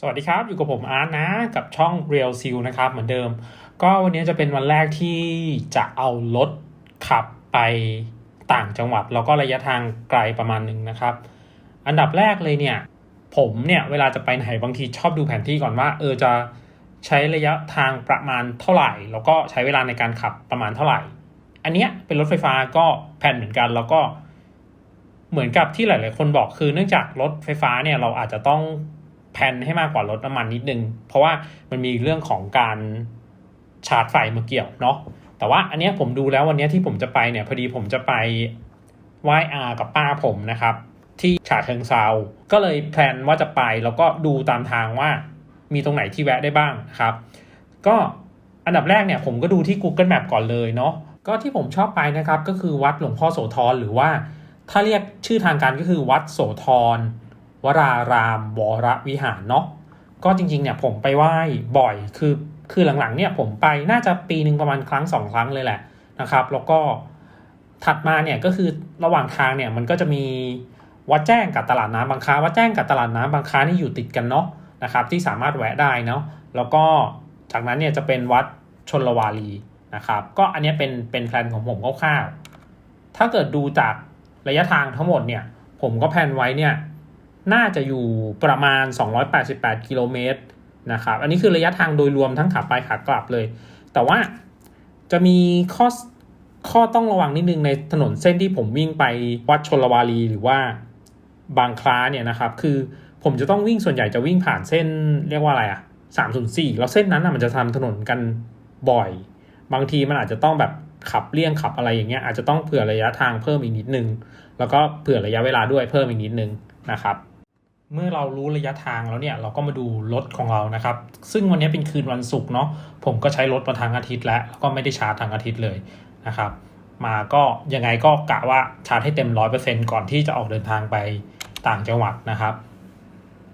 สวัสดีครับ อยู่กับผมอาร์ตนะ กับช่อง Real s e a l นะครับ เหมือนเดิม ก็วันนี้จะเป็นวันแรกที่จะเอารถขับไปต่างจังหวัด แล้วก็ระยะทางไกลประมาณหนึ่งนะครับ อันดับแรกเลยเนี่ย ผมเนี่ย เวลาจะไปไหนบางทีชอบดูแผนที่ก่อนว่า เออจะใช้ระยะทางประมาณเท่าไหร่ แล้วก็ใช้เวลาในการขับประมาณเท่าไหร่ อันเนี้ยเป็นรถไฟฟ้าก็แผนเหมือนกันแล้วก็เหมือนกับที่หลาย ๆ คนบอกคือเนื่องจากรถไฟฟ้าเนี่ยเราอาจจะต้อง แพลนให้มากกว่ารถน้ำมันนิดนึง เพราะว่ามันมีเรื่องของการชาร์จไฟมาเกี่ยวเนาะแต่ว่าอันนี้ผมดูแล้ววันนี้ที่ผมจะไปเนี่ยพอดีผมจะไปไหว้อากับป้าผมนะครับ ที่ฉาเชิงเซาก็เลยแพลนว่าจะไปแล้วก็ดูตามทางว่ามีตรงไหนที่แวะได้บ้างครับ ก็อันดับแรกเนี่ยผมก็ดูที่ Google Map ก่อนเลยเนาะก็ที่ผมชอบไปนะครับก็คือวัดหลวงพ่อโสธรหรือว่า ถ้าเรียกชื่อทางการก็คือวัดโสธร วรารามวรวิหารเนาะก็จริงๆเนี่ยผมไปไหว้บ่อยคือคือหลังๆเนี่ยผมไปน่าจะปีหนึ่งประมาณครั้งสองครั้งเลยแหละนะครับ แล้วก็ถัดมาเนี่ยก็คือระหว่างทางเนี่ยมันก็จะมีวัดแจ้งกับตลาดน้ำบางค้าวัดแจ้งกับตลาดน้ำบางค้านี่อยู่ติดกันเนาะนะครับ ที่สามารถแวะได้เนาะแล้วก็จากนั้นเนี่ยจะเป็นวัดชนลวารีนะครับ ก็อันนี้เป็นเป็นแพลนของผมคร่าวๆถ้าเกิดดูจากระยะทางทั้งหมดเนี่ย ผมก็แพลนไว้เนี่ย น่าจะอยู่ประมาณ 288 กิโลเมตรนะครับ อันนี้คือระยะทางโดยรวมทั้งขาไปขากลับเลย แต่ว่าจะมีข้อข้อต้องระวังนิดนึงในถนนเส้นที่ผมวิ่งไปวัดชนลวารีหรือว่าบางคล้าเนี่ยนะครับ คือผมจะต้องวิ่งส่วนใหญ่จะวิ่งผ่านเส้นเรียกว่าอะไรอะ304แล้วเส้นนั้นอะมันจะทำถนนกันบ่อย บางทีมันอาจจะต้องแบบขับเลี่ยงขับอะไรอย่างเงี้ยอาจจะต้องเผื่อระยะทางเพิ่มอีกนิดนึง แล้วก็เผื่อระยะเวลาด้วยเพิ่มอีกนิดนึงนะครับ เมื่อเรารู้ระยะทางแล้วเนี่ยเราก็มาดูรถของเรานะครับ ซึ่งวันนี้เป็นคืนวันศุกร์เนาะผมก็ใช้รถมาทางอาทิตย์แล้วแล้วก็ไม่ได้ชาร์จทางอาทิตย์เลยนะครับ มาก็ยังไงก็กะว่าชาร์จให้เต็มร้อยเปอร์เซ็นก่อนที่จะออกเดินทางไปต่างจังหวัดนะครับ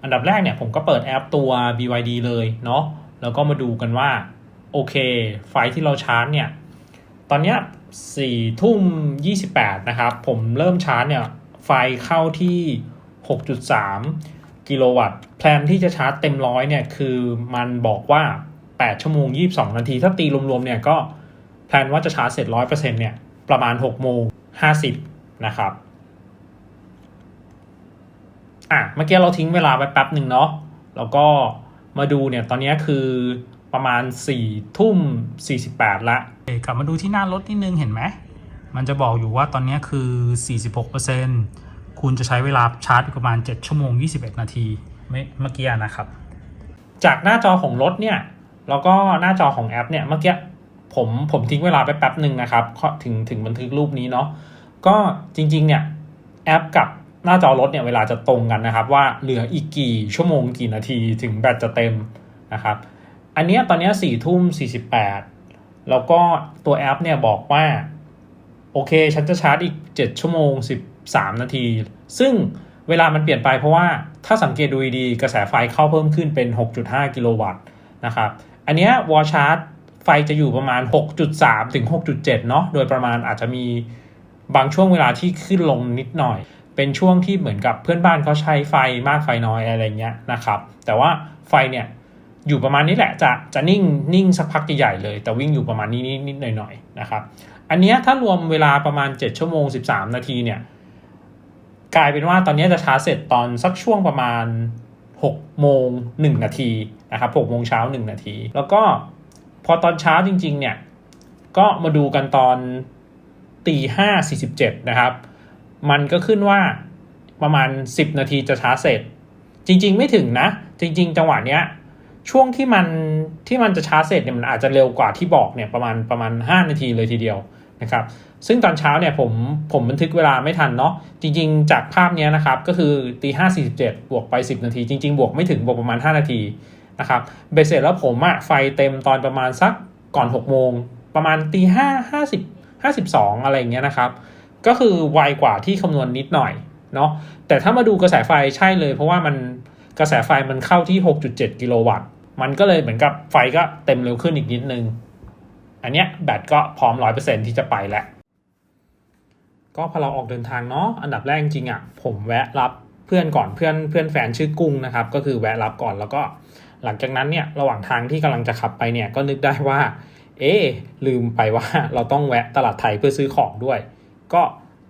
อันดับแรกเนี่ยผมก็เปิดแอปตัว BYD เลยเนาะแล้วก็มาดูกันว่าโอเค ไฟที่เราชาร์จเนี่ยตอนนี้สี่ทุ่มยี่สิบแปดนะครับ ผมเริ่มชาร์จเนี่ยไฟเข้าที่ หกจุดสามกิโลวัตต์ แพลนที่จะชาร์จเต็มร้อยเนี่ย คือมันบอกว่าแปดชั่วโมงยี่บสองนาที ถ้าตีรวมๆเนี่ยก็แพลนว่าจะชาร์จเสร็จร้อยเปอร์เซ็นเนี่ย ประมาณหกโมงห้าสิบนะครับ อะ เมื่อกี้เราทิ้งเวลาไปแป๊บหนึ่งเนาะ แล้วก็มาดูเนี่ย ตอนนี้คือประมาณ 4 ทุ่ม 48 ละกลับมาดูที่หน้ารถนิดนึงเห็นไหม มันจะบอกอยู่ว่าตอนนี้คือ 46% คุณจะใช้เวลาชาร์จประมาณ 7 ชั่วโมง 21 นาทีเมื่อกี้นะครับ จากหน้าจอของรถเนี่ย แล้วก็หน้าจอของแอปเนี่ยเมื่อกี้ผมผมทิ้งเวลาไปแป๊บหนึ่งนะครับถึงถึงบันทึกรูปนี้เนาะก็จริงๆเนี่ยแอปกับหน้าจอรถเนี่ยเวลาจะตรงกันนะครับ ว่าเหลืออีกกี่ชั่วโมงกี่นาทีถึงแบตจะเต็มนะครับ อันเนี้ยตอนเนี้สี่ทุ่มสี่สิบแปดแล้วก็ตัวแอปเนี่ยบอกว่า โอเค ฉันจะชาร์จอีก 7 ชั่วโมง 3 นาที ซึ่งเวลามันเปลี่ยนไปเพราะว่าถ้าสังเกตดูดีกระแสไฟเข้าเพิ่มขึ้นเป็น 6.5 กิโลวัตต์นะครับ อันเนี้ยวอลชาร์จไฟจะอยู่ประมาณ 6.3 ถึง 6.7 เนาะโดยประมาณอาจจะมีบางช่วงเวลาที่ขึ้นลงนิดหน่อย เป็นช่วงที่เหมือนกับเพื่อนบ้านเขาใช้ไฟมากไฟน้อยอะไรเงี้ยนะครับ แต่ว่าไฟเนี่ยอยู่ประมาณนี้แหละจะจะนิ่งนิ่งสักพักใหญ่ๆเลย แต่วิ่งอยู่ประมาณนี้นิดนิดหน่อยๆนะครับ อันนี้ถ้ารวมเวลาประมาณ 7 ชั่วโมง 13 นาทีเนี่ย กลายเป็นว่าตอนนี้จะชาร์จเสร็จตอนสักช่วงประมาณ6โมง1นาทีนะครับ6โมงเช้า1นาที แล้วก็พอตอนเช้าจริง ๆ เนี่ย ก็มาดูกันตอนตีห้าสี่สิบเจ็ดนะครับ มันก็ขึ้นว่าประมาณ 10 นาทีจะชาร์จเสร็จ จริง ๆ ไม่ถึงนะ จริง ๆ จังหวะเนี้ยช่วงที่มันที่มันจะชาร์จเสร็จเนี่ยมันอาจจะเร็วกว่าที่บอกเนี่ยประมาณประมาณ 5 นาทีเลยทีเดียว นะครับซึ่งตอนเช้าเนี่ยผมผมบันทึกเวลาไม่ทันเนาะจริง ๆ จากภาพนี้นะครับก็คือตีห้าสี่สิบเจ็ดบวกไป 10 นาที จริง ๆ บวกไม่ถึงบวกประมาณ 5 นาทีนะครับเบสเสร็จแล้วผมอะไฟเต็มตอนประมาณสักก่อน 6 โมง ประมาณตีห้าห้าสิบห้าสิบสองอะไรอย่างเงี้ยนะครับ ก็คือไวกว่าที่คำนวณนิดหน่อยเนาะแต่ถ้ามาดูกระแสไฟใช่เลย เพราะว่ามันกระแสไฟมันเข้าที่ 6.7 กิโลวัตต์ มันก็เลยเหมือนกับไฟก็เต็มเร็วขึ้นอีกนิดนึง อันเนี้ยแบตก็พร้อม 100%ที่จะไปแล้ว ก็พอเราออกเดินทางเนาะอันดับแรกจริงๆอะผมแวะรับเพื่อนก่อนเพื่อนเพื่อนแฟนชื่อกุ้งนะครับ ก็คือแวะรับก่อนแล้วก็หลังจากนั้นเนี่ยระหว่างทางที่กำลังจะขับไปเนี่ยก็นึกได้ว่า เอ๊ลืมไปว่าเราต้องแวะตลาดไทยเพื่อซื้อของด้วย ก็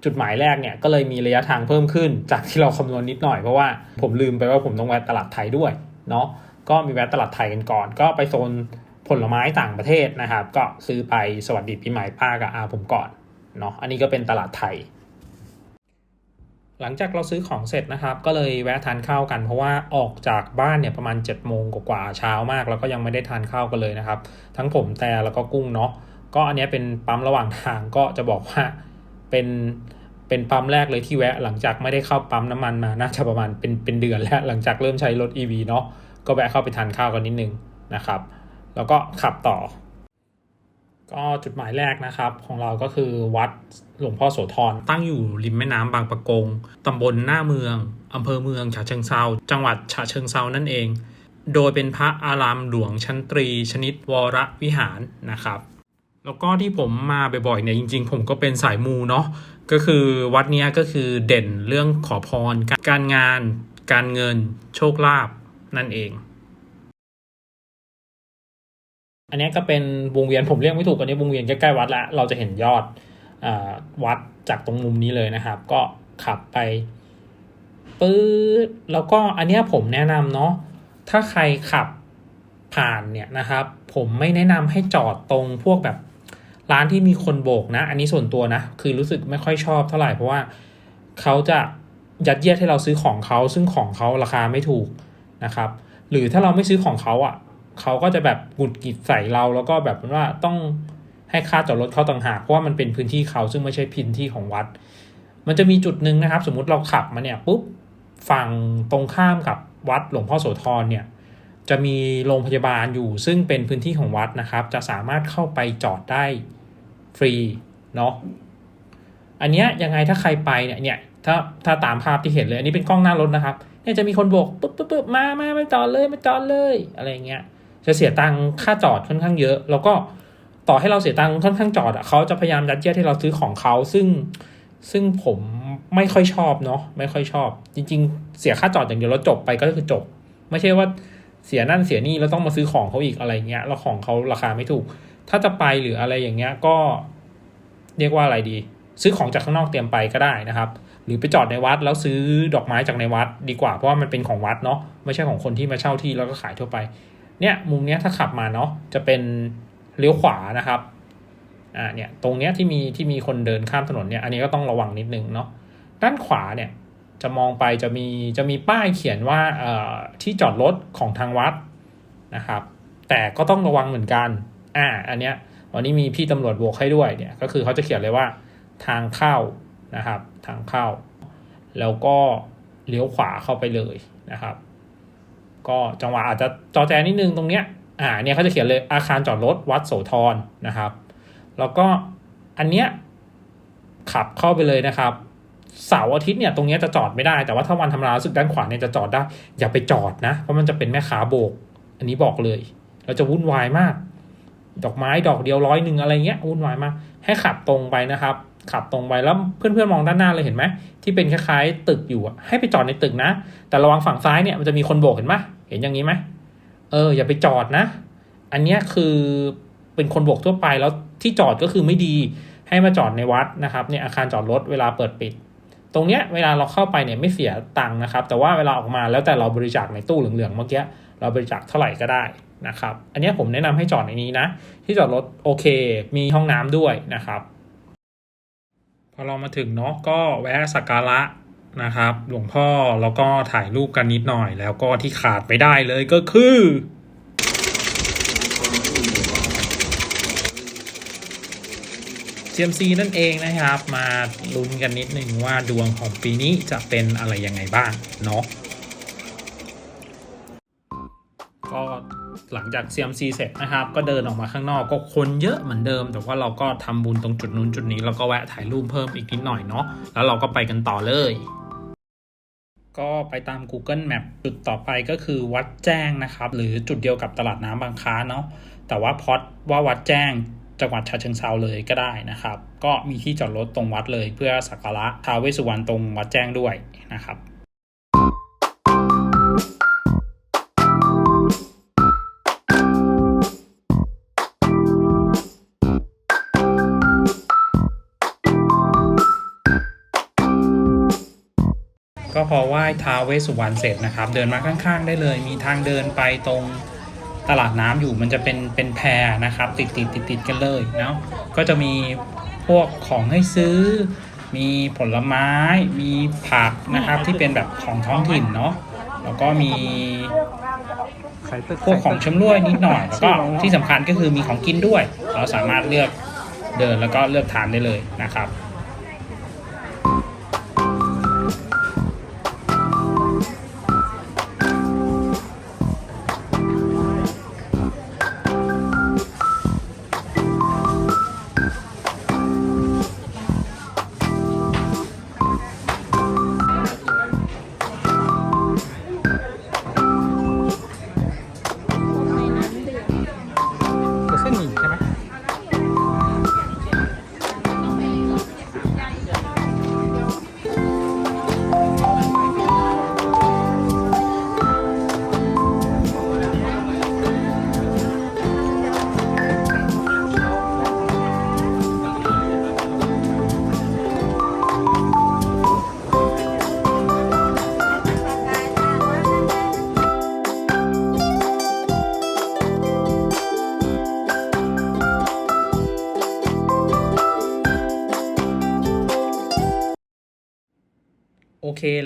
จุดหมายแรกเนี่ยก็เลยมีระยะทางเพิ่มขึ้น จากที่เราคำนวณนิดหน่อยเพราะว่าผมลืมไปว่าผมต้องแวะตลาดไทยด้วยเนาะก็มีแวะตลาดไทยกันก่อน ก็ไปโซน ผลไม้ต่างประเทศนะครับ ก็ซื้อไปสวัสดีปีใหม่ป้ากับอาผมก่อนเนาะอันนี้ก็เป็นตลาดไทย หลังจากเราซื้อของเสร็จนะครับ ก็เลยแวะทานข้าวกันเพราะว่าออกจากบ้านเนี่ยประมาณ7จ็ดโมงกว่าเช้ามาก แล้วก็ยังไม่ได้ทานข้าวกันเลยนะครับ ทั้งผมแต่แล้วก็กุ้งเนาะก็อันนี้เป็นปั๊มระหว่างทางก็จะบอกว่าเป็นเป็นปั๊มแรกเลยที่แวะหลังจากไม่ได้เข้าปั๊มน้ำมันมาน่าจะประมาณเป็นเป็นเดือนแล้วหลังจากเริ่มใช้รถ EV เนาะก็แวะเข้าไปทานข้าวกันนิดนึงนะครับ แล้วก็ขับต่อ ก็จุดหมายแรกนะครับ ของเราก็คือวัดหลวงพ่อโสธรตั้งอยู่ริมแม่น้ำบางปะกงตำบลหน้าเมืองอำเภอเมืองฉะเชิงเซาจังหวัดฉะเชิงเซานั่นเอง โดยเป็นพระอารามหลวงชั้นตรี ชนิดวรวิหารนะครับ แล้วก็ที่ผมมาบ่อยๆเนี่ยจริง ๆ ผมก็เป็นสายมูเนาะก็คือวัดนี้ก็คือเด่นเรื่องขอพร การงาน การเงิน โชคลาภนั่นเอง อันนี้ก็เป็นวงเวียนผมเรียกไม่ถูกอันนี้วงเวียนใกล้ๆวัดล้วเราจะเห็นยอดอวัดจากตรงมุมนี้เลยนะครับ ก็ขับไปปื๊ดแล้วก็อันนี้ผมแนะนำเนาะถ้าใครขับผ่านเนี่ยนะครับ ผมไม่แนะนำให้จอดตรงพวกแบบร้านที่มีคนโบกนะ อันนี้ส่วนตัวนะ คือรู้สึกไม่ค่อยชอบเท่าไหร่เพราะว่าเขาจะยัดเยียดให้เราซื้อของเขาซึ่งของเขาราคาไม่ถูกนะครับ หรือถ้าเราไม่ซื้อของเขาอะ่ะ เขาก็จะแบบหงุดหงิดใส่เราแล้วก็แบบว่าต้องให้ค่าจอดรถเขาต่างหากเพราะว่ามันเป็นพื้นที่เขาซึ่งไม่ใช่พื้นที่ของวัด มันจะมีจุดหนึ่งนะครับ สมมุติเราขับมาเนี่ยปุ๊บฝั่งตรงข้ามกับวัดหลวงพ่อโสธรเนี่ยจะมีโรงพยาบาลอยู่ซึ่งเป็นพื้นที่ของวัดนะครับ จะสามารถเข้าไปจอดได้ฟรีเนาะอันเนี้ยยังไงถ้าใครไปเนี่ยเนี่ยถ้าถ้าตามภาพที่เห็นเลย อันนี้เป็นกล้องหน้ารถนะครับเนี่ยจะมีคนโบกปุ๊บปุ๊บปุ๊บมามาไมาจอดเลยไมาจอดเลยอะไรเงี้ย จะเสียตังค่าจอดค่อนข้างเยอะ แล้วก็ต่อให้เราเสียตังค่อนข้างจอดอะเขาจะพยายามยัดเยียดให้เราซื้อของเขาซึ่งซึ่งผมไม่ค่อยชอบเนาะไม่ค่อยชอบ จริง ๆ เสียค่าจอดอย่างเดียวแล้วจบไปก็คือจบ ไม่ใช่ว่าเสียนั่นเสียนี่แล้วต้องมาซื้อของเขาอีกอะไรเงี้ยแล้วของเขาราคาไม่ถูก ถ้าจะไปหรืออะไรอย่างเงี้ยก็เรียกว่าอะไรดี ซื้อของจากข้างนอกเตรียมไปก็ได้นะครับ หรือไปจอดในวัดแล้วซื้อดอกไม้จากในวัดดีกว่าเพราะว่ามันเป็นของวัดเนาะไม่ใช่ของคนที่มาเช่าที่แล้วก็ขายทั่วไป เนี่ยมุมเนี้ยถ้าขับมาเนาะจะเป็นเลี้ยวขวานะครับอ่าเนี่ยตรงเนี้ยที่มีที่มีคนเดินข้ามถนนเนี่ยอันนี้ก็ต้องระวังนิดนึงเนาะด้านขวาเนี่ยจะมองไปจะมีจะมีป้ายเขียนว่าเอ่อที่จอดรถของทางวัดนะครับ แต่ก็ต้องระวังเหมือนกันอ่าอันเนี้ยวันนี้มีพี่ตำรวจโบกให้ด้วยเนี่ยก็คือเขาจะเขียนเลยว่าทางเข้านะครับ ทางเข้า แล้วก็เลี้ยวขวาเข้าไปเลยนะครับ ก็จังหวะอาจจะจอแจนิดนึงตรงเนี้ยอ่าเนี่ยเขาจะเขียนเลยอาคารจอดรถวัดโสธรนะครับ แล้วก็อันเนี้ยขับเข้าไปเลยนะครับเสาร์อาทิตย์เนี่ยตรงเนี้ยจะจอดไม่ได้แต่ว่าถ้าวันธรรมดาสึกด้านขวาเนี่ยจะจอดได้ อย่าไปจอดนะ เพราะมันจะเป็นแม่ค้าโบก อันนี้บอกเลย เราจะวุ่นวายมาก ดอกไม้ดอกเดียวร้อยหนึ่งอะไรเงี้ยวุ่นวายมาก ให้ขับตรงไปนะครับ ขับตรงไปแล้วเพื่อนๆมองด้านหน้าเลยเห็นไหมที่เป็นคล้ายๆตึกอยู่ให้ไปจอดในตึกนะ แต่ระวังฝั่งซ้ายเนี่ยมันจะมีคนโบกเห็นไหมเห็นอย่างนี้ไหมเอออย่าไปจอดนะ อันเนี้ยคือเป็นคนโบกทั่วไปแล้วที่จอดก็คือไม่ดีให้มาจอดในวัดนะครับเนี่ยอาคารจอดรถเวลาเปิดปิด ตรงเนี้ยเวลาเราเข้าไปเนี่ยไม่เสียตังค์นะครับ แต่ว่าเวลาออกมาแล้วแต่เราบริจาคในตู้เหลืองๆเมื่อกี้เราบริจาคเท่าไหร่ก็ได้นะครับ อันเนี้ยผมแนะนำให้จอดในนี้นะ ที่จอดรถโอเค มีห้องน้ำด้วยนะครับ พอเรามาถึงเนาะก็แวะสักการะนะครับ หลวงพ่อแล้วก็ถ่ายรูปกันนิดหน่อย แล้วก็ที่ขาดไม่ได้เลยก็คือ CMC นั่นเองนะครับ มาลุ้นกันนิดหนึ่งว่าดวงของปีนี้จะเป็นอะไรยังไงบ้างเนาะ หลังจาก CMC เสร็จนะครับ ก็เดินออกมาข้างนอกก็คนเยอะเหมือนเดิม แต่ว่าเราก็ทำบุญตรงจุดนู้นจุดนี้แล้วก็แวะถ่ายรูปเพิ่มอีกนิดหน่อยเนาะแล้วเราก็ไปกันต่อเลยก็ไปตาม Google Map จุดต่อไปก็คือวัดแจ้งนะครับ หรือจุดเดียวกับตลาดน้ำบางค้าเนาะแต่ว่าพอดว่าวัดแจ้งจังหวัดฉะเชิงเซาเลยก็ได้นะครับ ก็มีที่จอดรถตรงวัดเลยเพื่อสักการะท้าวเวสสุวรรณตรงวัดแจ้งด้วยนะครับ ก็พอไหว้ท้าวเวสสุวรรณเสร็จนะครับ เดินมาข้าง ๆ ได้เลย มีทางเดินไปตรงตลาดน้ำอยู่มันจะเป็นเป็นแพรนะครับ ติดติดติดติดกันเลยเนาะก็จะมีพวกของให้ซื้อ มีผลไม้ มีผักนะครับที่เป็นแบบของท้องถิ่นเนาะแล้วก็มีพวกของชำร่วยนิดหน่อยแล้วก็ที่สำคัญก็คือมีของกินด้วย เราสามารถเลือกเดินแล้วก็เลือกทานได้เลยนะครับ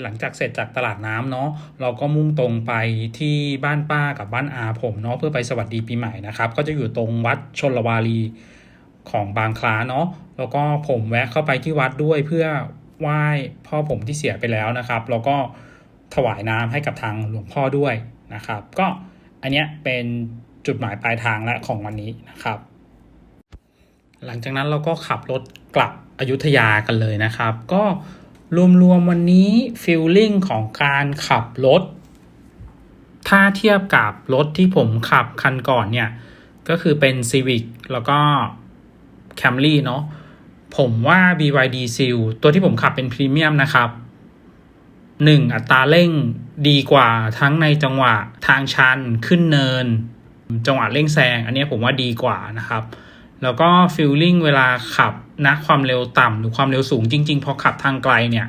หลังจากเสร็จจากตลาดน้ำเนาะเราก็มุ่งตรงไปที่บ้านป้ากับบ้านอาผมเนาะเพื่อไปสวัสดีปีใหม่นะครับ ก็จะอยู่ตรงวัดชนลวารีของบางคล้าเนาะแล้วก็ผมแวะเข้าไปที่วัดด้วยเพื่อไหว้พ่อผมที่เสียไปแล้วนะครับ แล้วก็ถวายน้ำให้กับทางหลวงพ่อด้วยนะครับ ก็อันเนี้ยเป็นจุดหมายปลายทางและของวันนี้นะครับ หลังจากนั้นเราก็ขับรถกลับอยุธยากันเลยนะครับ ก็ รวมๆวันนี้ฟีลลิ่งของการขับรถ ถ้าเทียบกับรถที่ผมขับคันก่อนเนี่ย ก็คือเป็น Civic แล้วก็ Camry เนาะผมว่า BYD Seal ตัวที่ผมขับเป็นพรีเมียมนะครับ 1 อัตราเร่งดีกว่าทั้งในจังหวะทางชันขึ้นเนิน จังหวะเร่งแซงอันนี้ผมว่าดีกว่านะครับ แล้วก็ฟิลลิ่งเวลาขับ นะความเร็วต่ำหรือความเร็วสูงจริง ๆ พอขับทางไกลเนี่ย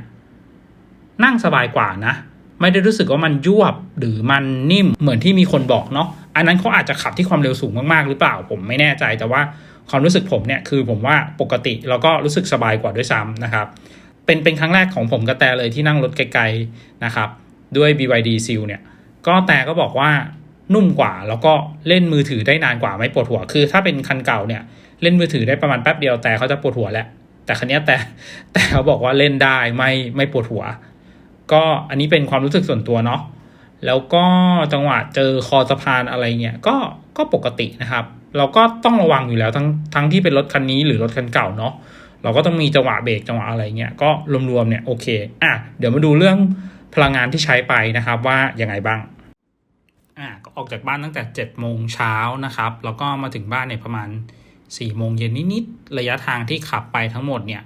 นั่งสบายกว่านะ ไม่ได้รู้สึกว่ามันยวบหรือมันนิ่มเหมือนที่มีคนบอกเนาะอันนั้นเขาอาจจะขับที่ความเร็วสูงมากๆหรือเปล่า ผมไม่แน่ใจแต่ว่าความรู้สึกผมเนี่ยคือผมว่าปกติแล้วก็รู้สึกสบายกว่าด้วยซ้ำนะครับ เป็นเป็นครั้งแรกของผมกับแต่เลยที่นั่งรถไกลๆนะครับ ด้วย BYD Seal เนี่ย ก็แต่ก็บอกว่านุ่มกว่าแล้วก็เล่นมือถือได้นานกว่าไม่ปวดหัวคือ ถ้าเป็นคันเก่าเนี่ย เล่นมือถือได้ประมาณแป๊บเดียวแต่เขาจะปวดหัวแหละแต่คันนี้แต่แต่เขาบอกว่าเล่นได้ไม่ไม่ปวดหัว ก็อันนี้เป็นความรู้สึกส่วนตัวเนาะแล้วก็จังหวะเจอคอสะพานอะไรเงี้ยก็ก็ปกตินะครับ เราก็ต้องระวังอยู่แล้วทั้งทั้งที่เป็นรถคันนี้หรือรถคันเก่าเนาะเราก็ต้องมีจังหวะเบรกจังหวะอะไรเงี้ยก็รวมๆเนี่ยโอเคอะเดี๋ยวมาดูเรื่องพลังงานที่ใช้ไปนะครับว่ายังไงบ้างอ่าก็ออกจากบ้านตั้งแต่7จ็ดโมงเช้านะครับ แล้วก็มาถึงบ้านเนี่ยประมาณ 4ี่โมงเย็นนิดๆระยะทางที่ขับไปทั้งหมดเนี่ย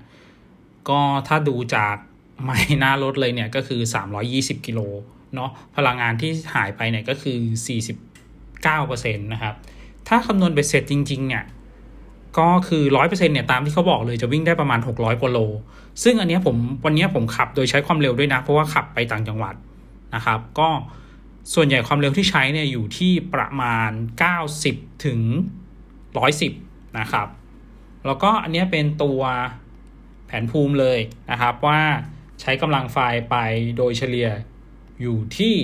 ก็ถ้าดูจากไมล์หน้ารถเลยเนี่ยก็คือ 320 กิโลเนาะพลังงานที่หายไปเนี่ยก็คือ 49%นะครับ ถ้าคำนวณเบ็ดเสร็จจริง ๆ เนี่ย ก็คือ 100%เนี่ยตามที่เขาบอกเลยจะวิ่งได้ประมาณ 600กว่าโล ซึ่งอันเนี้ยผมวันเนี้ยผมขับโดยใช้ความเร็วด้วยนะ เพราะว่าขับไปต่างจังหวัดนะครับ ก็ส่วนใหญ่ความเร็วที่ใช้เนี่ยอยู่ที่ประมาณ 90 ถึง 110 นะครับ แล้วก็อันนี้เป็นตัวแผนภูมิเลยนะครับว่าใช้กำลังไฟไปโดยเฉลี่ยอยู่ที่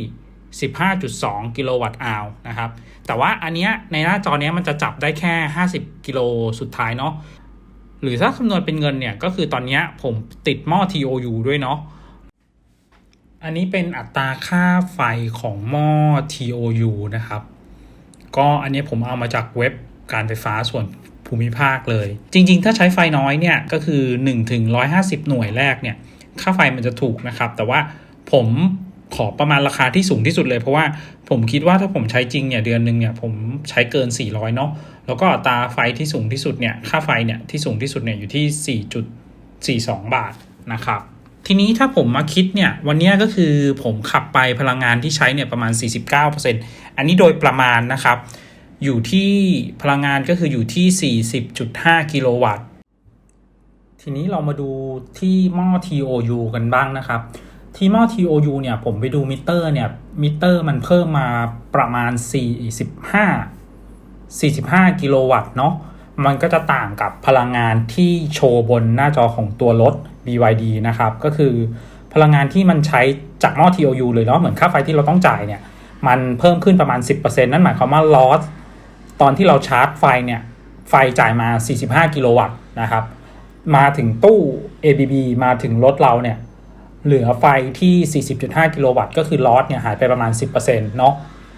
15.2 กิโลวัตต์อาวนะครับ แต่ว่าอันเนี้ยในหน้าจอเนี้ยมันจะจับได้แค่ 50 กิโลสุดท้ายเนาะ หรือถ้าคำนวณเป็นเงินเนี่ยก็คือตอนนี้ผมติดหม้อ TOU ด้วยเนาะ อันนี้เป็นอัตราค่าไฟของหม้อ TOU นะครับ ก็อันนี้ผมเอามาจากเว็บการไฟฟ้าส่วน ภูมิภาคเลย จริง ๆ ถ้าใช้ไฟน้อยเนี่ยก็คือ1ถึง150 หน่วยแรกเนี่ยค่าไฟมันจะถูกนะครับ แต่ว่าผมขอประมาณราคาที่สูงที่สุดเลย เพราะว่าผมคิดว่าถ้าผมใช้จริงเนี่ยเดือนหนึ่งเนี่ยผมใช้เกิน 400 เนาะแล้วก็อัตราไฟที่สูงที่สุดเนี่ยค่าไฟเนี่ยที่สูงที่สุดเนี่ยอยู่ที่ 4.42 บาทนะครับทีนี้ถ้าผมมาคิดเนี่ยวันนี้ก็คือผมขับไปพลังงานที่ใช้เนี่ยประมาณ 49%อันนี้โดยประมาณนะครับ อยู่ที่พลังงานก็คืออยู่ที่ 40.5 กิโลวัตต์ ทีนี้เรามาดูที่หม้อ TOU กันบ้างนะครับ ที่หม้อ TOU เนี่ยผมไปดูมิเตอร์เนี่ยมิเตอร์มันเพิ่มมาประมาณ 45 45 กิโลวัตต์เนาะมันก็จะต่างกับพลังงานที่โชว์บนหน้าจอของตัวรถ BYD นะครับ ก็คือพลังงานที่มันใช้จากหม้อ TOU เลยเนาะเหมือนค่าไฟที่เราต้องจ่ายเนี่ย มันเพิ่มขึ้นประมาณ 10%นั่นหมายความว่า loss ตอนที่เราชาร์จไฟเนี่ยไฟจ่ายมา 45 กิโลวัตต์นะครับ มาถึงตู้ ABB มาถึงรถเราเนี่ยเหลือไฟที่ 40.5 กิโลวัตต์ก็คือลอสเนี่ยหายไปประมาณ 10%เนาะ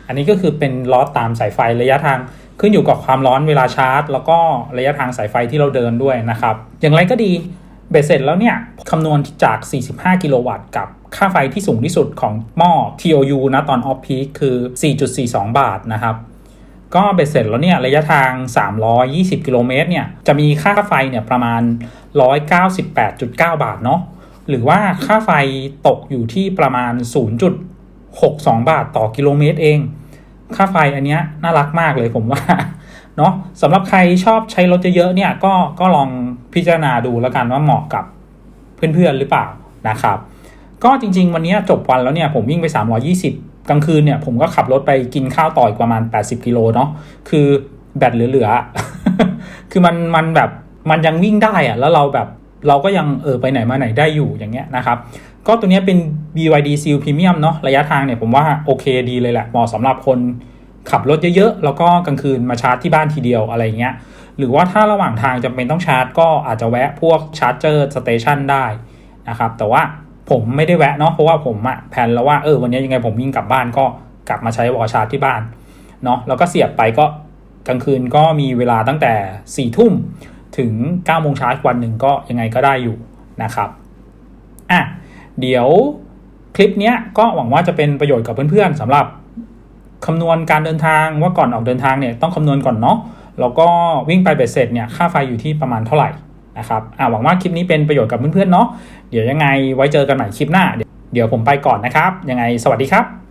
อันนี้ก็คือเป็นลอสตามสายไฟระยะทางขึ้นอยู่กับความร้อนเวลาชาร์จ แล้วก็ระยะทางสายไฟที่เราเดินด้วยนะครับ อย่างไรก็ดีเบ็ดเสร็จแล้วเนี่ยคำนวณจาก 45 กิโลวัตต์กับค่าไฟที่สูงที่สุดของหม้อ TOU นะตอนออฟพีคคือ 4.42 บาทนะครับ ก็เบ็ดเสร็จแล้วเนี่ยระยะทาง 320 กิโลเมตรเนี่ยจะมีค่าไฟเนี่ยประมาณ 198.9 บาทเนาะหรือว่าค่าไฟตกอยู่ที่ประมาณ 0.62 บาทต่อกิโลเมตรเอง ค่าไฟอันเนี้ยน่ารักมากเลยผมว่าเนาะสำหรับใครชอบใช้รถเยอะๆเนี่ยก็ก็ลองพิจารณาดูแล้วกันว่าเหมาะกับเพื่อนๆหรือเปล่านะครับ ก็จริงๆ วันนี้จบวันแล้วเนี่ยผมวิ่งไป 320 กลางคืนเนี่ยผมก็ขับรถไปกินข้าวต่ออีกประมาณ 80 กิโลเนาะคือแบตเหลือๆคือมันมันแบบมันยังวิ่งได้อะแล้วเราแบบเราก็ยังเออไปไหนมาไหนได้อยู่อย่างเงี้ยนะครับ ก็ตัวเนี้ยเป็น BYD Seal Premium เนาะระยะทางเนี่ยผมว่าโอเคดีเลยแหละเหมาะสำหรับคนขับรถเยอะๆ แล้วก็กลางคืนมาชาร์จที่บ้านทีเดียวอะไรเงี้ย หรือว่าถ้าระหว่างทางจำเป็นต้องชาร์จก็อาจจะแวะพวกชาร์จเจอร์สเตชันได้นะครับ แต่ว่า ผมไม่ได้แวะเนาะเพราะว่าผมอะแผนแล้วว่าเออวันนี้ยังไงผมวิ่งกลับบ้านก็กลับมาใช้วอชาร์จที่บ้านเนาะแล้วก็เสียบไปก็กลางคืนก็มีเวลาตั้งแต่4ี่ทุ่มถึง9ก้าโมงเช้าวันหนึ่งก็ยังไงก็ได้อยู่นะครับอะเดี๋ยวคลิปเนี้ยก็หวังว่าจะเป็นประโยชน์กับเพื่อนๆสำหรับคำนวณการเดินทางว่าก่อนออกเดินทางเนี่ยต้องคำนวณก่อนเนาะแล้วก็วิ่งไปเบ็ดเสร็จเนี่ยค่าไฟอยู่ที่ประมาณเท่าไหร่ นะครับอะหวังว่าคลิปนี้เป็นประโยชน์กับเพื่อนๆเนาะเดี๋ยวยังไงไว้เจอกันใหม่คลิปหน้า เดี๋ยวผมไปก่อนนะครับ ยังไงสวัสดีครับ